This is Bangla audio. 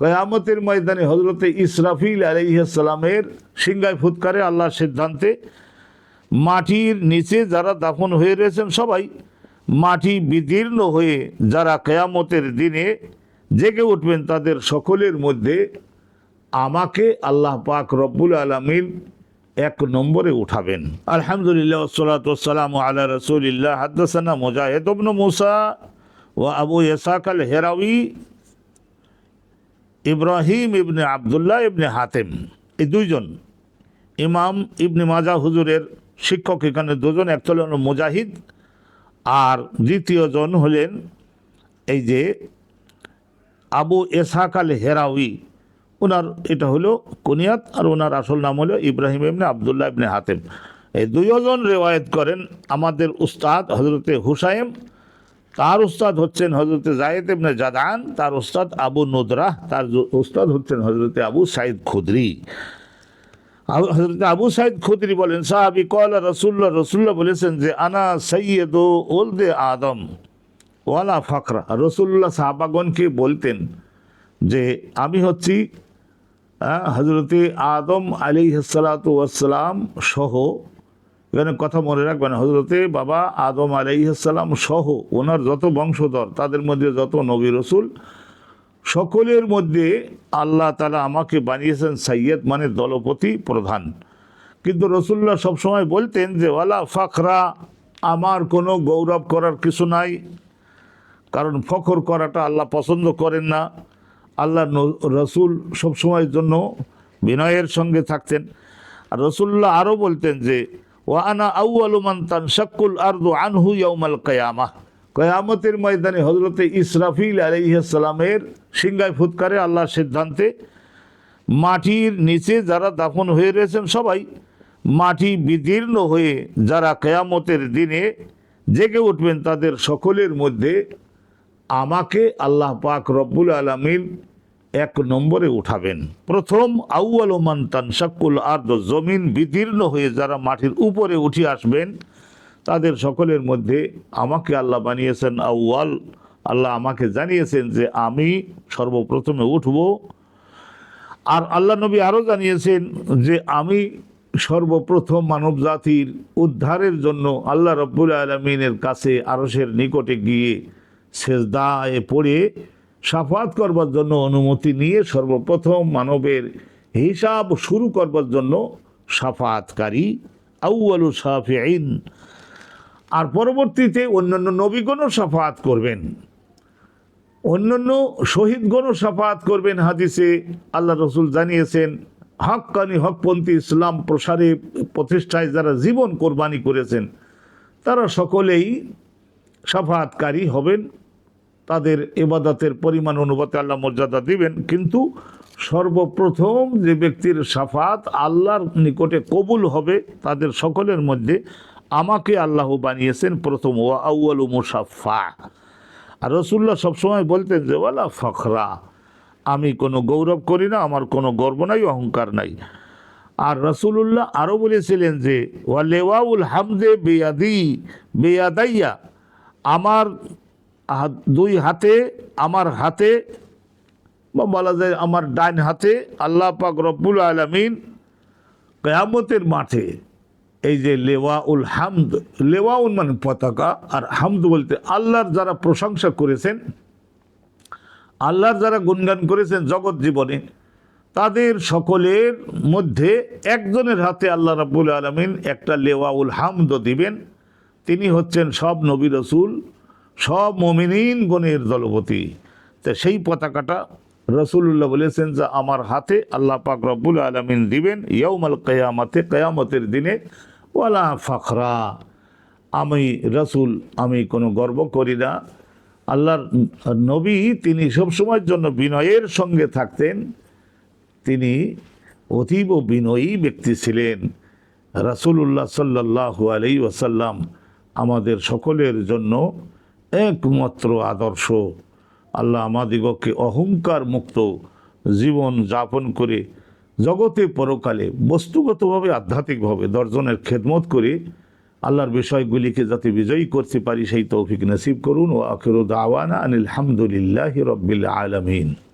কয়ামতের ময়দানে হজরতে ইসরাফিল আলাইসালামের সিংগায় ফুৎকারে আল্লাহর সিদ্ধান্তে মাটির নিচে যারা দাফন হয়ে রয়েছেন সবাই মাটি বিদীর্ণ হয়ে যারা কেয়ামতের দিনে জেগে উঠবেন তাদের সকলের মধ্যে আমাকে আল্লাহ পাক রব্বুল আলমিন এক নম্বরে উঠাবেন। আলহামদুলিল্লাহ সালাতাম আল্লাহ রসুলিল্লাহ। হাদ্দাসানা মুজাহিদ মুসা ও আবু ইয়াসাক আল হেরাউই ইব্রাহিম ইবনে আবদুল্লাহ ইবনে হাতেম, এই দুইজন। ইমাম ইবনে মাজা হুজুরের শিক্ষক এখানে দুজন একটা হলেন মুজাহিদ আর দ্বিতীয়জন হলেন এই যে আবু এসাক আল হেরাউই ওনার এটা হলো কুনিয়াত আর ওনার আসল নাম হলো ইব্রাহিম ইবনে আবদুল্লাহ ইবনে হাতেম। এই দুইজন রেওয়ায়ত করেন আমাদের উস্তাদ হজরতে হুসাইম তার উস্তাদ হচ্ছেন হজরতে জায়েদ ইবনে জাদান, তার উস্তাদ আবু নুদরাহ তার উস্তাদ হচ্ছেন হজরতে আবু সাইদ খুদরি। আবু সাইদ খুদরি বলেন, সাহাবি কল রসুল্লাহ রসুল্লাহ বলেছেন যে, আনা সৈয়দ ওলদে আদম ওয়ালা ফাকরা। রসুল্লাহ সাহাবাগনকে বলতেন যে, আমি হচ্ছি হজরতে আদম আলী সালাতাম সহ এখানে কথা মনে রাখবেন হজরতে বাবা আদম আলাইসাল্লাম সহ ওনার যত বংশধর, তাদের মধ্যে যত নবী রসুল, সকলের মধ্যে আল্লাহ তালা আমাকে বানিয়েছেন সৈয়দ মানে দলপতি প্রধান। কিন্তু রসুল্লাহ সবসময় বলতেন যে, ওয়ালা ফাখরা, আমার কোনো গৌরব করার কিছু নাই। কারণ ফখর করাটা আল্লাহ পছন্দ করেন না। আল্লাহ রসুল সবসময়ের জন্য বিনয়ের সঙ্গে থাকতেন। আর রসুল্লাহ আরও বলতেন যে আনা আউ আলুমান তান শাক্কুল আর্দু আনহু ইয়াউমাল কয়ামা। কয়ামতের ময়দানে হজরতে ইসরাফিল আলাইসালামের সিংগায় ফুৎকারে আল্লাহর সিদ্ধান্তে মাটির নিচে যারা দাফন হয়ে রয়েছেন সবাই, মাটি বিদীর্ণ হয়ে যারা কেয়ামতের দিনে জেগে উঠবেন তাদের সকলের মধ্যে আমাকে আল্লাহ পাক রব্বুল আলমিন এক নম্বরে উঠাবেন। প্রথম আউয়াল ওমান তানসাকুল আর্দ, জমিন বিদীর্ণ হয়ে যারা মাটির উপরে উঠে আসবেন, তাদের সকলের মধ্যে আমাকে আল্লাহ বানিয়েছেন আউয়াল। আল্লাহ আমাকে জানিয়েছেন যে আমি সর্বপ্রথমে উঠব। আর আল্লাহ নবী আরও জানিয়েছেন যে আমি সর্বপ্রথম মানব জাতির উদ্ধারের জন্য আল্লাহ রব্বুল আলমিনের কাছে আরসের নিকটে গিয়ে সেজদায় পড়ে সাফাত করবার জন্য অনুমতি নিয়ে সর্বপ্রথম মানবের হিসাব শুরু করবার জন্য সাফাতকারী আউআলু সাফিন আর পরবর্তীতে অন্যান্য নবীগণও সাফাত করবেন। অন্যান্য শহীদগণও সাফাত করবেন হাদিসে। আল্লাহ রসুল জানিয়েছেন হকানি হকপন্থী ইসলাম প্রসারে প্রতিষ্ঠায় যারা জীবন কোরবানি করেছেন, তারা সকলেই সাফাতকারী হবেন। তাদের এবাদতের পরিমাণ অনুপাতে আল্লাহ মর্যাদা দিবেন। কিন্তু সর্বপ্রথম যে ব্যক্তির সাফাত আল্লাহর নিকটে কবুল হবে তাদের সকলের মধ্যে, আমাকে আল্লাহ বানিয়েছেন প্রথম, ওয়া আউয়ালু মুসাফা আর রসুল্লাহ সবসময় বলতেন যে, ওয়ালা ফখরা, আমি কোনো গৌরব করি না, আমার কোনো গর্ব নাই, অহংকার নাই। আর রসুল্লাহ আরও বলেছিলেন যে ওয়ালেওয়াউল হামদে বেয়াদি, বেয়াদাইয়া, আমার দুই হাতে, আমার হাতে, বা বলা যায় আমার ডাইন হাতে, আল্লাহ পাক রব্বুল আলমিন কেয়ামতের মাঠে এই যে লেওয়া উল হামদ, লেওয়াউল মানে পতাকা, আর হামদ বলতে আল্লাহর যারা প্রশংসা করেছেন, আল্লাহর যারা গুণগান করেছেন জগৎ জীবনে, তাদের সকলের মধ্যে একজনের হাতে আল্লাহ রাব্বুল আলমিন একটা লেওয়াউল হামদ দিবেন, তিনি হচ্ছেন সব নবী রসুল সব মমিনিন গণের দলপতি। তা সেই পতাকাটা রসুল্লাহ বলেছেন যে আমার হাতে আল্লাহ পাক রব্বুল আলমিন দিবেন ইয়ৌমাল কেয়ামতে, কেয়ামতের দিনে। ওয়ালা ফখরা, আমি রসুল, আমি কোনো গর্ব করি না। আল্লাহর নবী তিনি সবসময়ের জন্য বিনয়ের সঙ্গে থাকতেন। তিনি অতীব বিনয়ী ব্যক্তি ছিলেন। রাসূলুল্লাহ সাল্লাল্লাহু আলাই ওয়াসাল্লাম আমাদের সকলের জন্য একমাত্র আদর্শ। আল্লাহ আমাদিগকে অহংকার মুক্ত জীবন যাপন করে জগতে পরকালে বস্তুগতভাবে, আধ্যাত্মিকভাবে দর্জনের খেদমত করে আল্লাহর বিষয়গুলিকে যাতে বিজয়ী করতে পারি, সেই তৌফিক নসিব করুন। ও আখির দাওয়ানা আনিল হামদুলিল্লাহ রব্বিল আলমিন।